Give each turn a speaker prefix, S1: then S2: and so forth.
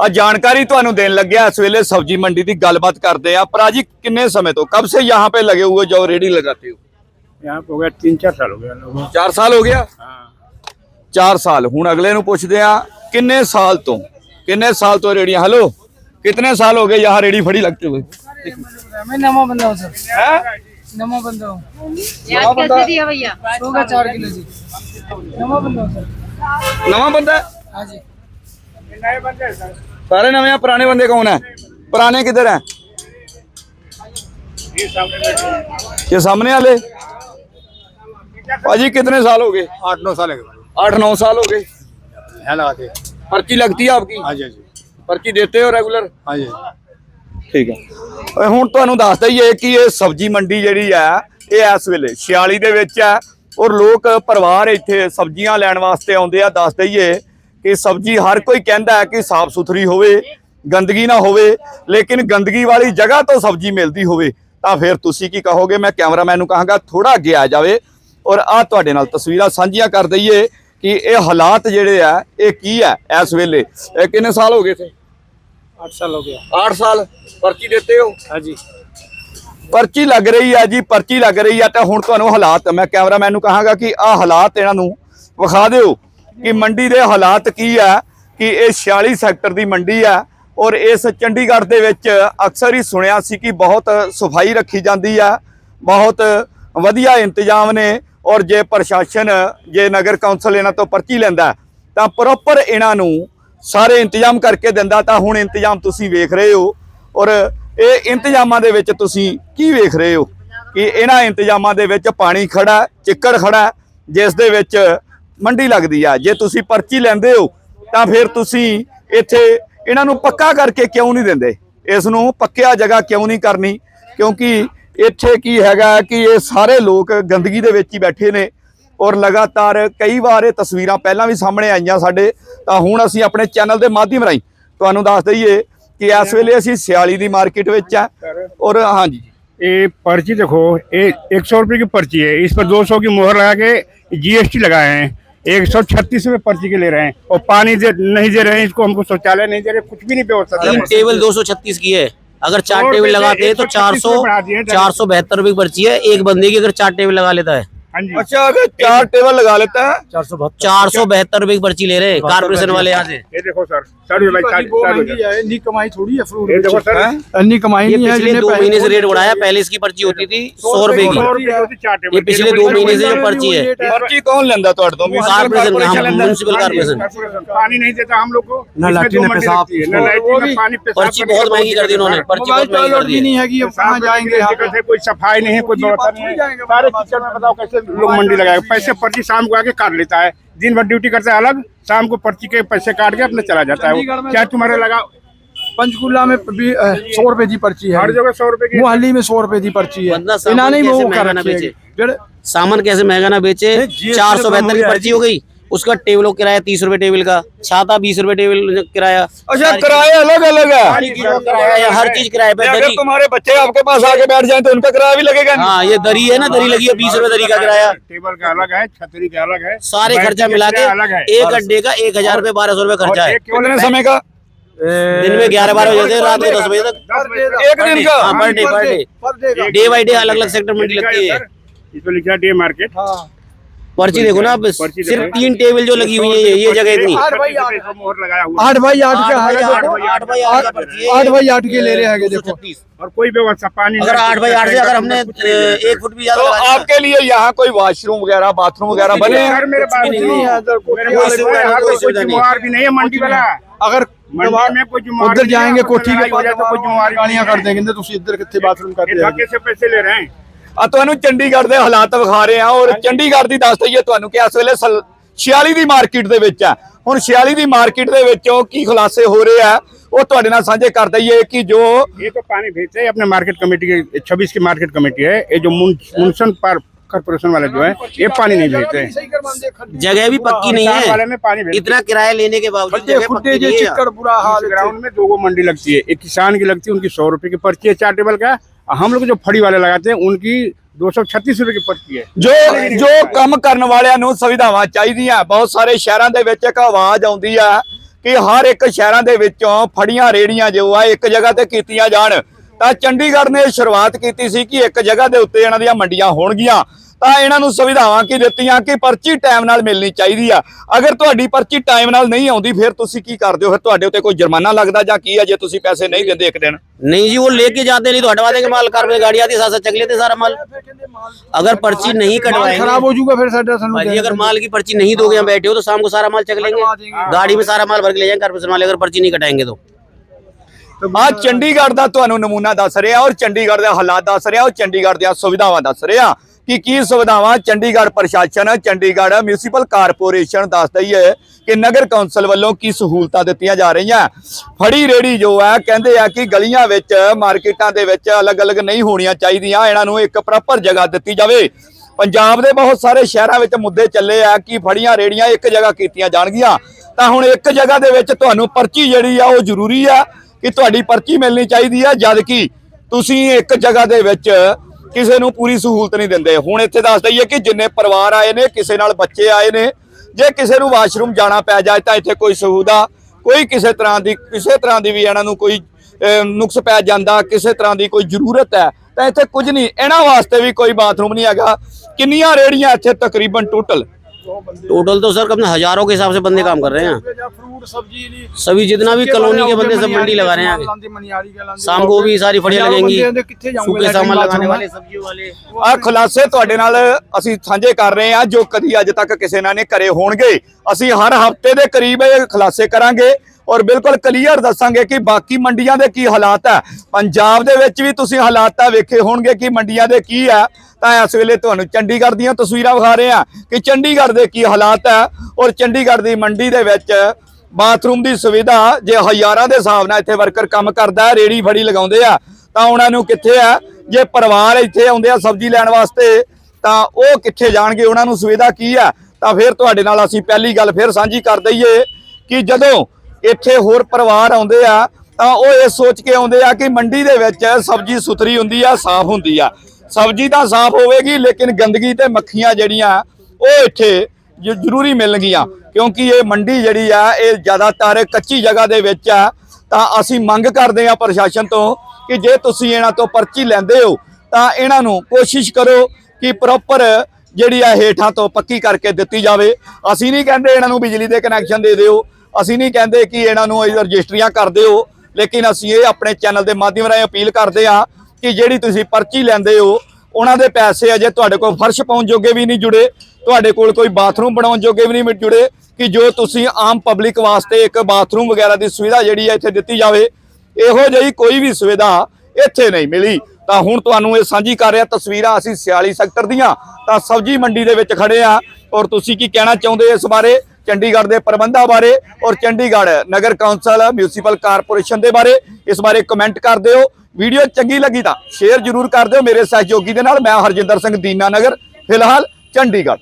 S1: ਆ ਜਾਣਕਾਰੀ ਤੁਹਾਨੂੰ ਦੇਣ ਲੱਗਿਆ ਇਸ ਵੇਲੇ ਸਬਜੀ ਮੰਡੀ ਦੀ ਗੱਲਬਾਤ ਕਰਦੇ ਆ ਪਰ ਜੀ ਕਿੰਨੇ ਸਮੇਂ ਤੋਂ? ਕਬ ਸੇ ਯਹਾਂ ਪੇ ਲਗੇ ਹੋਏ ਜੋ
S2: ਰੇੜੀ ਲਗਾਤੇ ਹੋ? ਯਹਾਂ ਹੋ ਗਿਆ 3-4 ਸਾਲ ਹੋ ਗਿਆ
S1: 4 ਸਾਲ ਹੋ ਗਿਆ?
S2: ਹਾਂ।
S1: 4 ਸਾਲ। ਹੁਣ ਅਗਲੇ ਨੂੰ ਪੁੱਛਦੇ ਆ ਕਿੰਨੇ ਸਾਲ ਤੋਂ? ਕਿੰਨੇ ਸਾਲ ਤੋਂ ਰੇੜੀਆਂ? ਹਲੋ ਕਿੰਨੇ ਸਾਲ ਹੋ ਗਏ ਯਹਾਂ ਰੇੜੀ ਫੜੀ ਲੱਗਤੇ ਹੋਏ?
S3: मैं नवा बंदा हूँ सर
S1: हैं?
S3: नवा बंदा हूँ
S4: याद कैसे दिया भैया
S3: होगा चार किलो जी नवा बंदा हूँ सर
S1: नवा बंदा है?
S3: हाँ जी
S2: नए बंदे सर सर
S1: ਸਾਰੇ ਨਵੇਂ ਆ ਪੁਰਾਣੇ ਬੰਦੇ ਕੌਣ ਹੈ ਪੁਰਾਣੇ ਕਿੱਧਰ ਹੈ
S2: ये सामने बैठे हैं।
S1: ये सामने वाले भाजी कितने साल हो गए
S2: आठ नौ साल है
S1: आठ नौ साल हो गए
S2: यहाँ लगाते हैं।
S1: पर्ची लगती है आपकी
S2: हाँ जी हाँ जी
S1: पर्ची देते हो रेगुलर
S2: हाँ जी
S1: ਠੀਕ ਹੈ ਓਏ ਹੁਣ ਤੁਹਾਨੂੰ ਦੱਸ ਦਈਏ ਕਿ ਇਹ ਸਬਜ਼ੀ ਮੰਡੀ ਜਿਹੜੀ ਆ ਇਹ ਇਸ ਵੇਲੇ 46 ਦੇ ਵਿੱਚ ਹੈ ਔਰ ਲੋਕ ਪਰਿਵਾਰ ਇੱਥੇ ਸਬਜ਼ੀਆਂ ਲੈਣ ਵਾਸਤੇ ਆਉਂਦੇ ਆ ਦੱਸ ਦਈਏ ਕਿ ਸਬਜ਼ੀ ਹਰ ਕੋਈ ਕਹਿੰਦਾ ਹੈ ਕਿ ਸਾਫ਼ ਸੁਥਰੀ ਹੋਵੇ ਗੰਦਗੀ ਨਾ ਹੋਵੇ ਲੇਕਿਨ ਗੰਦਗੀ ਵਾਲੀ ਜਗ੍ਹਾ ਤੋਂ ਸਬਜ਼ੀ ਮਿਲਦੀ ਹੋਵੇ ਤਾਂ ਫਿਰ ਤੁਸੀਂ ਕੀ ਕਹੋਗੇ? ਮੈਂ ਕੈਮਰਾਮੈਨ ਨੂੰ ਕਹਾਂਗਾ ਥੋੜਾ ਅੱਗੇ ਆ ਜਾਵੇ ਔਰ ਆ ਤੁਹਾਡੇ ਨਾਲ ਤਸਵੀਰਾਂ ਸਾਂਝੀਆਂ ਕਰ ਦਈਏ ਕਿ ਇਹ ਹਾਲਾਤ ਜਿਹੜੇ ਆ ਇਹ ਕੀ ਹੈ ਇਸ ਵੇਲੇ? ਇਹ ਕਿੰਨੇ ਸਾਲ ਹੋ ਗਏ ਥੇ
S2: 8 ਸਾਲ ਹੋ ਗਿਆ।
S1: 8 ਸਾਲ? ਪਰਚੀ ਦਿੱਤੇ ਹੋ?
S2: ਹਾਂਜੀ।
S1: ਪਰਚੀ ਲੱਗ ਰਹੀ ਆ ਜੀ ਪਰਚੀ ਲੱਗ ਰਹੀ ਆ ਤਾਂ ਹੁਣ ਤੁਹਾਨੂੰ ਹਾਲਾਤ ਮੈਂ ਕੈਮਰਾਮੈਨ ਨੂੰ ਕਹਾਂਗਾ ਕਿ ਆ ਹਾਲਾਤ ਇਹਨਾਂ ਨੂੰ ਵਿਖਾ ਦਿਓ। ਕਿ ਮੰਡੀ ਦੇ ਹਾਲਾਤ ਕੀ ਆ, ਕਿ ਇਹ 46 ਸੈਕਟਰ ਦੀ ਮੰਡੀ ਆ ਔਰ ਇਸ ਚੰਡੀਗੜ੍ਹ ਦੇ ਵਿੱਚ ਅਕਸਰ ਹੀ ਸੁਣਿਆ ਸੀ ਕਿ ਬਹੁਤ ਸਫ਼ਾਈ ਰੱਖੀ ਜਾਂਦੀ ਆ, ਬਹੁਤ ਵਧੀਆ ਇੰਤਜ਼ਾਮ ਨੇ ਔਰ ਜੇ ਪ੍ਰਸ਼ਾਸਨ, ਜੇ ਨਗਰ ਕੌਂਸਲ ਇਹਨਾਂ ਤੋਂ ਪਰਚੀ ਲੈਂਦਾ, ਤਾਂ ਪ੍ਰੋਪਰ ਇਹਨਾਂ ਨੂੰ ਸਾਰੇ ਇੰਤਜ਼ਾਮ ਕਰਕੇ ਦਿੰਦਾ, ਤਾਂ ਹੁਣ ਇੰਤਜ਼ਾਮ ਤੁਸੀਂ ਵੇਖ ਰਹੇ ਹੋ ਔਰ ਇਹ ਇੰਤਜ਼ਾਮਾਂ ਦੇ ਵਿੱਚ ਤੁਸੀਂ ਕੀ ਵੇਖ ਰਹੇ ਹੋ? ਕਿ ਇਹਨਾਂ ਇੰਤਜ਼ਾਮਾਂ ਦੇ ਵਿੱਚ ਪਾਣੀ ਖੜਾ ਚਿੱਕੜ ਖੜਾ ਜਿਸ ਦੇ ਵਿੱਚ ਮੰਡੀ ਲੱਗਦੀ ਆ ਜੇ ਤੁਸੀਂ ਪਰਚੀ ਲੈਂਦੇ ਹੋ ਤਾਂ ਫਿਰ ਤੁਸੀਂ ਇੱਥੇ ਇਹਨਾਂ ਨੂੰ ਪੱਕਾ ਕਰਕੇ ਕਿਉਂ ਨਹੀਂ ਦਿੰਦੇ ਇਸ ਨੂੰ ਪੱਕਿਆ ਜਗ੍ਹਾ ਕਿਉਂ ਨਹੀਂ ਕਰਨੀ ਕਿਉਂਕਿ ਇੱਥੇ ਕੀ ਹੈਗਾ ਕਿ ਇਹ ਸਾਰੇ ਲੋਕ ਗੰਦਗੀ ਦੇ ਵਿੱਚ ਹੀ ਬੈਠੇ ਨੇ ਔਰ ਲਗਾਤਾਰ ਕਈ ਵਾਰ ਇਹ ਤਸਵੀਰਾਂ ਪਹਿਲਾਂ ਵੀ ਸਾਹਮਣੇ ਆਈਆਂ ਸਾਡੇ ਤਾਂ ਹੁਣ ਅਸੀਂ ਆਪਣੇ ਚੈਨਲ ਦੇ ਮਾਧਿਅਮ ਰਾਹੀਂ ਤੁਹਾਨੂੰ ਦੱਸ ਦਈਏ ਕਿ ਇਸ ਵੇਲੇ ਅਸੀਂ ਸਿਆਲੀ ਦੀ ਮਾਰਕੀਟ ਵਿੱਚ ਆ ਔਰ ਹਾਂਜੀ
S2: ये पर्ची देखो ये एक सौ रुपये की पर्ची है इस पर दो सौ की मोहर लगा के जीएसटी लगाए हैं एक सौ छत्तीस में पर्ची के ले रहे हैं और पानी दे नहीं दे रहे हैं इसको हमको शौचालय नहीं दे रहे कुछ भी नहीं व्यवस्था
S5: तीन टेबल दो सौ छत्तीस की है अगर चार टेबल लगाते हैं तो चार सौ। चार सौ बहत्तर रुपए की पर्ची है एक बंदे की अगर चार टेबल लगा लेता है
S2: हाँ
S1: अच्छा अगर चार टेबल लगा लेता है।
S5: चार सौ चार सौ बहत्तर रुपए की पर्ची ले रहे हैं कारपोरेशन वाले यहाँ से।
S2: देखो सर सर
S3: कमाई थोड़ी है
S5: पिछले दो महीने से रेट बढ़ाया पहले इसकी पर्ची होती थी सौ रुपए की। ये पिछले दो महीने से जो पर्ची है।
S1: पर्ची कौन लेता तो
S5: कारपोरेशन म्यूनसिपल कारपोरेशन
S2: पानी नहीं देता हम लोग को।
S3: ना
S2: लाठी ना पेशाब।
S5: पर्ची बहुत महँगी कर दी उन्होंने पर्ची बहुत महँगी कर दी
S3: नहीं है कि अब कहाँ जाएँगे
S2: कोई तो सफ़ाई नहीं है कोई सारे किचन में बताओ कैसे लोग मंडी लगाए पैसे पर्ची शाम को आके काट लेता है। दिन भर ड्यूटी करता है अलग शाम को पर्ची के पैसे काट के अपने चला जाता है। क्या तुम्हारे लगा
S3: पंचकुला में भी सौ रुपए की पर्ची है।
S2: हर जगह सौ रुपए की।
S3: मोहाली में सौ रुपए की पर्ची है। इन्होंने ही। वो
S5: सामान कैसे महँगा ना बेचे? चार सौ बेहतर की पर्ची हो गई। उसका टेबल का किराया तीस रुपए टेबल का छाता बीस रुपए टेबल किराया।
S1: अच्छा किराए अलग अलग है।
S5: चीज़ों किराया है, हर चीज़ किराए पे
S1: अगर
S5: दरी
S1: तुम्हारे बच्चे आपके पास आके बैठ जाए तो उनका किराया भी लगेगा
S5: हाँ ये दरी है ना दरी लगी है बीस रुपए दरी का किराया।
S2: टेबल का अलग है छतरी का अलग है।
S5: सारे खर्चा मिला के
S2: अलग है?
S5: एक अड्डे का एक हज़ार रूपए बारह सौ रुपए खर्चा है।
S1: कितने समय का?
S5: दिन में ग्यारह बारह बजे से रात को दस बजे तक।
S1: एक दिन का।
S5: हाँ per day per day day. By day अलग अलग सेक्टर मंडी लगती है
S2: सर, इस पर लिखा डे मार्केट।
S3: हाँ।
S5: पर्ची देखो ना सिर्फ़ तीन टेबल जो लगी हुई है ये जगह इतनी।
S3: आठ बाई आठ। का
S5: आठ बाई आठ के
S3: ले रहे हैं देखो।
S2: और कोई व्यवस्था पानी
S5: अगर आठ बाई आठ से अगर हमने एक फुट भी
S1: तो आपके लिए यहाँ कोई वॉशरूम वगैरह बाथरूम वगैरह बने
S5: नहीं है।
S2: मंडी वाला।
S3: अगर उधर जाएँगे कोठी के
S2: पास तो कोई जुम्मेवारी
S3: कर देंगे तो इधर कितने बाथरूम करते हैं
S2: पैसे ले रहे हैं।
S1: ਆ ਤੁਹਾਨੂੰ ਚੰਡੀਗੜ੍ਹ ਦੇ ਹਾਲਾਤ ਵਿਖਾ ਰਹੇ ਆ ਔਰ ਚੰਡੀਗੜ੍ਹ ਦੀ ਦੱਸ ਦਈਏ ਤੁਹਾਨੂੰ ਕਿ ਇਸ ਵੇਲੇ ਸਲ- 46 ਦੀ ਮਾਰਕੀਟ ਦੇ ਵਿੱਚ ਆ ਹੁਣ 46 ਦੀ ਮਾਰਕੀਟ ਦੇ ਵਿੱਚੋਂ ਕੀ ਖੁਲਾਸੇ ਹੋ ਰਹੇ ਆ ਉਹ ਤੁਹਾਡੇ ਨਾਲ ਸਾਂਝੇ ਕਰ ਦਈਏ ਕਿ ਜੋ
S2: ये तो पानी भेजते हैं अपने मार्केट कमेटी के छब्बीस की मार्केट कमेटी है ये जो मुन- मुनसन पार कॉर्पोरेशन वाले जो है ये पानी नहीं भेजते हैं
S5: जगह भी पक्की नहीं
S2: किसान वाले
S5: है
S2: में पानी भेजते
S5: इतना किराया लेने के बावजूद
S3: खड्डे
S5: जगह
S3: खुड्डे
S5: पक्की
S3: जे
S5: नहीं है
S3: चिक्कड़ बुरा
S2: हैं।
S3: हाल
S2: इस ग्राउंड में दो गो मंडी लगती है एक किसान की लगती है उनकी सौ रुपए की पर्ची है चार टेबल का और हम लोग जो फड़ी वाले लगाते हैं उनकी दो सौ छत्तीस रुपए की पर्ची है
S1: ਜੋ ਜੋ ਕੰਮ ਕਰਨ ਵਾਲਿਆਂ ਨੂੰ ਸੁਵਿਧਾਵਾਂ ਚਾਹੀਦੀਆਂ ਬਹੁਤ ਸਾਰੇ ਸ਼ਹਿਰਾਂ ਦੇ ਵਿੱਚ ਇੱਕ ਆਵਾਜ਼ ਆਉਂਦੀ ਆ ਕਿ ਹਰ ਇੱਕ ਸ਼ਹਿਰਾਂ ਦੇ ਵਿੱਚੋਂ ਫੜੀਆਂ ਰੇੜੀਆਂ ਜੋ ਆ ਇੱਕ ਜਗ੍ਹਾ ਤੇ ਕੀਤੀਆਂ ਜਾਣ ਤਾਂ ਚੰਡੀਗੜ੍ਹ ਨੇ ਸ਼ੁਰੂਆਤ ਕੀਤੀ ਸੀ ਕਿ ਇੱਕ ਜਗ੍ਹਾ ਦੇ ਉੱਤੇ ਇਹਨਾਂ ਦੀਆਂ ਮੰਡੀਆਂ ਹੋਣਗੀਆਂ ਤਾਂ ਇਹਨਾਂ ਨੂੰ ਸੁਵਿਧਾਵਾਂ ਕੀ ਦਿੱਤੀਆਂ ਕਿ ਪਰਚੀ ਟਾਈਮ ਨਾਲ ਮਿਲਣੀ ਚਾਹੀਦੀ ਆ ਅਗਰ ਤੁਹਾਡੀ ਪਰਚੀ ਟਾਈਮ ਨਾਲ ਨਹੀਂ ਆਉਂਦੀ ਫਿਰ ਤੁਸੀਂ ਕੀ ਕਰਦੇ ਹੋ ਫਿਰ ਤੁਹਾਡੇ ਉੱਤੇ ਕੋਈ ਜੁਰਮਾਨਾ ਲੱਗਦਾ ਜਾਂ ਕੀ ਆ ਜੇ ਤੁਸੀਂ ਪੈਸੇ ਨਹੀਂ ਦਿੰਦੇ ਇੱਕ ਦਿਨ
S5: नहीं जी वो लेके जाते नहीं तो हटवा देंगे माल कार में गाड़ी आती है साथ साथ चक लेते सारा माल अगर पर्ची नहीं
S3: माल खराब
S5: कटवाएंगे
S3: हो जाऊगा फिर साढ़े सानू
S5: भाजी अगर माल की पर्ची नहीं दोगे यहाँ बैठे हो तो शाम को सारा माल चक लेंगे गाड़ी में सारा माल भर के ले जाएंगे कारपोरेशन वाले अगर पर्ची नहीं कटाएंगे तो
S1: ਆ ਚੰਡੀਗੜ੍ਹ ਦਾ ਤੁਹਾਨੂੰ ਨਮੂਨਾ ਦੱਸ ਰਿਹਾ ਔਰ ਚੰਡੀਗੜ੍ਹ ਦੇ ਹਾਲਾਤ ਦੱਸ ਰਿਹਾ ਔਰ ਚੰਡੀਗੜ੍ਹ ਦੀਆਂ ਸੁਵਿਧਾਵਾਂ ਦੱਸ ਰਿਹਾ ਕਿ ਕੀ ਸੁਵਿਧਾਵਾਂ ਚੰਡੀਗੜ੍ਹ ਪ੍ਰਸ਼ਾਸਨ, ਚੰਡੀਗੜ੍ਹ ਮਿਊਨਿਸਪਲ ਕਾਰਪੋਰੇਸ਼ਨ ਦੱਸ ਰਹੀ ਹੈ ਕਿ ਨਗਰ ਕੌਂਸਲ ਵੱਲੋਂ ਕੀ ਸਹੂਲਤਾਂ ਦਿੱਤੀਆਂ ਜਾ ਰਹੀਆਂ। ਫੜੀ ਰੇੜੀ ਜੋ ਹੈ, ਕਹਿੰਦੇ ਆ ਕਿ ਗਲੀਆਂ ਵਿੱਚ, ਮਾਰਕੀਟਾਂ ਦੇ ਵਿੱਚ ਅਲੱਗ-ਅਲੱਗ ਨਹੀਂ ਹੋਣੀਆਂ ਚਾਹੀਦੀਆਂ। ਇਹਨਾਂ ਨੂੰ ਇੱਕ ਪ੍ਰੋਪਰ ਜਗ੍ਹਾ ਦਿੱਤੀ ਜਾਵੇ। ਪੰਜਾਬ ਦੇ ਬਹੁਤ ਸਾਰੇ ਸ਼ਹਿਰਾਂ ਵਿੱਚ ਮੁੱਦੇ ਚੱਲੇ ਆ ਕਿ ਫੜੀਆਂ ਰੇੜੀਆਂ ਇੱਕ ਜਗ੍ਹਾ ਕੀਤੀਆਂ ਜਾਣਗੀਆਂ। ਤਾਂ ਹੁਣ ਇੱਕ ਜਗ੍ਹਾ ਦੇ ਵਿੱਚ ਤੁਹਾਨੂੰ ਪਰਚੀ ਜਿਹੜੀ ਆ, ਉਹ ਜ਼ਰੂਰੀ ਆ ਕਿ ਤੁਹਾਡੀ ਪਰਚੀ ਮਿਲਣੀ ਚਾਹੀਦੀ ਆ। ਜਦ ਕਿ ਤੁਸੀਂ ਇੱਕ ਜਗ੍ਹਾ ਦੇ ਵਿੱਚ ਕਿਸੇ ਨੂੰ ਪੂਰੀ ਸਹੂਲਤ ਨਹੀਂ ਦਿੰਦੇ। ਹੁਣ ਇੱਥੇ ਦੱਸ ਦਈਏ ਕਿ ਜਿੰਨੇ ਪਰਿਵਾਰ ਆਏ ਨੇ, ਕਿਸੇ ਨਾਲ ਬੱਚੇ ਆਏ ਨੇ, ਜੇ ਕਿਸੇ ਨੂੰ ਵਾਸ਼ਰੂਮ ਜਾਣਾ ਪੈ ਜਾਏ ਤਾਂ ਇੱਥੇ ਕੋਈ ਸਹੂਲਤ ਕੋਈ ਕਿਸੇ ਤਰ੍ਹਾਂ ਦੀ, ਕਿਸੇ ਤਰ੍ਹਾਂ ਦੀ ਵੀ ਇਹਨਾਂ ਨੂੰ ਕੋਈ ਨੁਕਸ ਪੈ ਜਾਂਦਾ, ਕਿਸੇ ਤਰ੍ਹਾਂ ਦੀ ਕੋਈ ਜ਼ਰੂਰਤ ਹੈ, ਤਾਂ ਇੱਥੇ ਕੁਝ ਨਹੀਂ। ਇਹਨਾਂ ਵਾਸਤੇ ਵੀ ਕੋਈ ਬਾਥਰੂਮ ਨਹੀਂ ਹੈਗਾ। ਕਿੰਨੀਆਂ ਰੇੜੀਆਂ ਇੱਥੇ ਤਕਰੀਬਨ ਟੋਟਲ
S5: टोटल तो सर अपने हजारों के हिसाब से बंदे काम कर रहे हैं
S3: फ्रूट सब्जी नहीं
S5: सभी जितना भी कॉलोनी के बंदे सब मंडी लगा रहे हैं आगे शाम को भी सारी फड़ियां लगेंगी सूखे सामान लगाने वाले सब्जियों वाले
S1: ਆ ਖੁਲਾਸੇ ਤੁਹਾਡੇ ਨਾਲ ਅਸੀਂ ਸਾਂਝੇ ਕਰ ਰਹੇ ਹਾਂ ਜੋ ਕਦੀ ਅੱਜ ਤੱਕ ਕਿਸੇ ਨਾਲ ਨੇ ਕਰੇ ਹੋਣਗੇ ਅਸੀਂ ਹਰ ਹਫਤੇ ਦੇ ਕਰੀਬ ਇਹ ਖੁਲਾਸੇ ਕਰਾਂਗੇ ਔਰ ਬਿਲਕੁਲ ਕਲੀਅਰ ਦੱਸਾਂਗੇ ਕਿ ਬਾਕੀ ਮੰਡੀਆਂ ਦੇ ਕੀ ਹਾਲਾਤ ਹੈ। ਪੰਜਾਬ ਦੇ ਵਿੱਚ ਵੀ ਤੁਸੀਂ ਹਾਲਾਤ ਤਾਂ ਵੇਖੇ ਹੋਣਗੇ ਕਿ ਮੰਡੀਆਂ ਦੇ ਕੀ ਹੈ। ਤਾਂ ਇਸ ਵੇਲੇ ਤੁਹਾਨੂੰ ਚੰਡੀਗੜ੍ਹ ਦੀਆਂ ਤਸਵੀਰਾਂ ਵਿਖਾ ਰਹੇ ਹਾਂ ਕਿ ਚੰਡੀਗੜ੍ਹ ਦੇ ਕੀ ਹਾਲਾਤ ਹੈ ਔਰ ਚੰਡੀਗੜ੍ਹ ਦੀ ਮੰਡੀ ਦੇ ਵਿੱਚ ਬਾਥਰੂਮ ਦੀ ਸੁਵਿਧਾ ਜੇ ਹਜ਼ਾਰਾਂ ਦੇ ਹਿਸਾਬ ਨਾਲ ਇੱਥੇ ਵਰਕਰ ਕੰਮ ਕਰਦਾ ਹੈ ਰੇੜੀ ਫੜੀ ਲਗਾਉਂਦੇ ਆ, ਤਾਂ ਉਹਨਾਂ ਨੂੰ ਕਿੱਥੇ ਆ ਜੇ ਪਰਿਵਾਰ ਇੱਥੇ ਆਉਂਦੇ ਆ ਸਬਜ਼ੀ ਲੈਣ ਵਾਸਤੇ, ਤਾਂ ਉਹ ਕਿੱਥੇ ਜਾਣਗੇ? ਉਹਨਾਂ ਨੂੰ ਸੁਵਿਧਾ ਕੀ ਆ ਤਾਂ ਫਿਰ ਤੁਹਾਡੇ ਨਾਲ ਅਸੀਂ ਪਹਿਲੀ ਗੱਲ ਫਿਰ ਸਾਂਝੀ ਕਰ ਦਈਏ ਕਿ ਜਦੋਂ ਇੱਥੇ ਹੋਰ ਪਰਿਵਾਰ ਆਉਂਦੇ ਆ, ਤਾਂ ਉਹ ਇਹ ਸੋਚ ਕੇ ਆਉਂਦੇ ਆ ਕਿ ਮੰਡੀ ਦੇ ਵਿੱਚ ਸਬਜ਼ੀ ਸੁਥਰੀ ਹੁੰਦੀ ਆ, ਸਾਫ਼ ਹੁੰਦੀ ਆ। ਸਬਜ਼ੀ ਤਾਂ ਸਾਫ਼ ਹੋਵੇਗੀ, ਲੇਕਿਨ ਗੰਦਗੀ ਤੇ ਮੱਖੀਆਂ ਜਿਹੜੀਆਂ, ਉਹ ਇੱਥੇ ਜ਼ਰੂਰੀ ਮਿਲਣਗੀਆਂ। ਕਿਉਂਕਿ ਇਹ ਮੰਡੀ ਜਿਹੜੀ ਆ, ਇਹ ਜ਼ਿਆਦਾਤਰ ਕੱਚੀ ਜਗ੍ਹਾ ਦੇ ਵਿੱਚ ਆ। ਤਾਂ ਅਸੀਂ ਮੰਗ ਕਰਦੇ ਆ ਪ੍ਰਸ਼ਾਸਨ ਤੋਂ ਕਿ ਜੇ ਤੁਸੀਂ ਇਹਨਾਂ ਤੋਂ ਪਰਚੀ ਲੈਂਦੇ ਹੋ, ਤਾਂ ਇਹਨਾਂ ਨੂੰ ਕੋਸ਼ਿਸ਼ ਕਰੋ ਕਿ ਪ੍ਰੋਪਰ ਜਿਹੜੀ ਆ ਹੇਠਾਂ ਤੋਂ ਪੱਕੀ ਕਰਕੇ ਦਿੱਤੀ ਜਾਵੇ। ਅਸੀਂ ਨਹੀਂ ਕਹਿੰਦੇ ਇਹਨਾਂ ਨੂੰ ਬਿਜਲੀ ਦੇ ਕਨੈਕਸ਼ਨ ਦੇ ਦਿਓ। ਅਸੀਂ ਨਹੀਂ ਕਹਿੰਦੇ ਕਿ ਇਹਨਾਂ ਨੂੰ ਇਹ ਰਜਿਸਟਰੀਆਂ ਕਰ ਦਿਓ, ਲੇਕਿਨ ਅਸੀਂ ਇਹ ਆਪਣੇ ਚੈਨਲ ਦੇ ਮਾਧਿਅਮ ਰਾਹੀਂ ਅਪੀਲ ਕਰਦੇ ਆ ਕਿ ਜਿਹੜੀ ਤੁਸੀਂ ਪਰਚੀ ਲੈਂਦੇ ਹੋ, ਉਹਨਾਂ ਦੇ ਪੈਸੇ ਅਜੇ ਤੁਹਾਡੇ ਕੋਲ ਫਰਸ਼ ਪਾਉਣ ਜੋਗੇ ਵੀ ਨਹੀਂ ਜੁੜੇ, ਤੁਹਾਡੇ ਕੋਲ ਕੋਈ ਬਾਥਰੂਮ ਬਣਾਉਣ ਜੋਗੇ ਵੀ ਨਹੀਂ ਜੁੜੇ, ਕਿ ਜੋ ਤੁਸੀਂ ਆਮ ਪਬਲਿਕ ਵਾਸਤੇ ਇੱਕ ਬਾਥਰੂਮ ਵਗੈਰਾ ਦੀ ਸੁਵਿਧਾ ਜਿਹੜੀ ਹੈ ਇੱਥੇ ਦਿੱਤੀ ਜਾਵੇ, ਇਹੋ ਜਿਹੀ ਕੋਈ ਵੀ ਸੁਵਿਧਾ ਇੱਥੇ ਨਹੀਂ ਮਿਲੀ। ਤਾਂ ਹੁਣ ਤੁਹਾਨੂੰ ਇਹ ਸਾਂਝੀ ਕਰ ਰਿਹਾ, ਤਸਵੀਰਾਂ ਅਸੀਂ 46 ਸੈਕਟਰ ਦੀਆਂ, ਤਾਂ ਸਬਜ਼ੀ ਮੰਡੀ ਦੇ ਵਿੱਚ ਖੜੇ ਆ ਔਰ ਤੁਸੀਂ ਕੀ ਕਹਿਣਾ ਚਾਹੁੰਦੇ ਇਸ ਬਾਰੇ? ਚੰਡੀਗੜ੍ਹ ਦੇ ਪ੍ਰਬੰਧਾਂ ਬਾਰੇ ਔਰ ਚੰਡੀਗੜ੍ਹ ਨਗਰ ਕੌਂਸਲ ਮਿਊਨਿਸਪਲ ਕਾਰਪੋਰੇਸ਼ਨ ਦੇ ਬਾਰੇ ਇਸ ਬਾਰੇ ਕਮੈਂਟ ਕਰ ਦਿਓ। ਵੀਡੀਓ ਚੰਗੀ ਲੱਗੀ ਤਾਂ ਸ਼ੇਅਰ ਜ਼ਰੂਰ ਕਰ ਦਿਓ ਮੇਰੇ ਸਹਿਯੋਗੀ ਦੇ ਨਾਲ। ਮੈਂ ਹਰਜਿੰਦਰ ਸਿੰਘ ਦੀਨਾ ਨਗਰ, ਫਿਲਹਾਲ ਚੰਡੀਗੜ੍ਹ।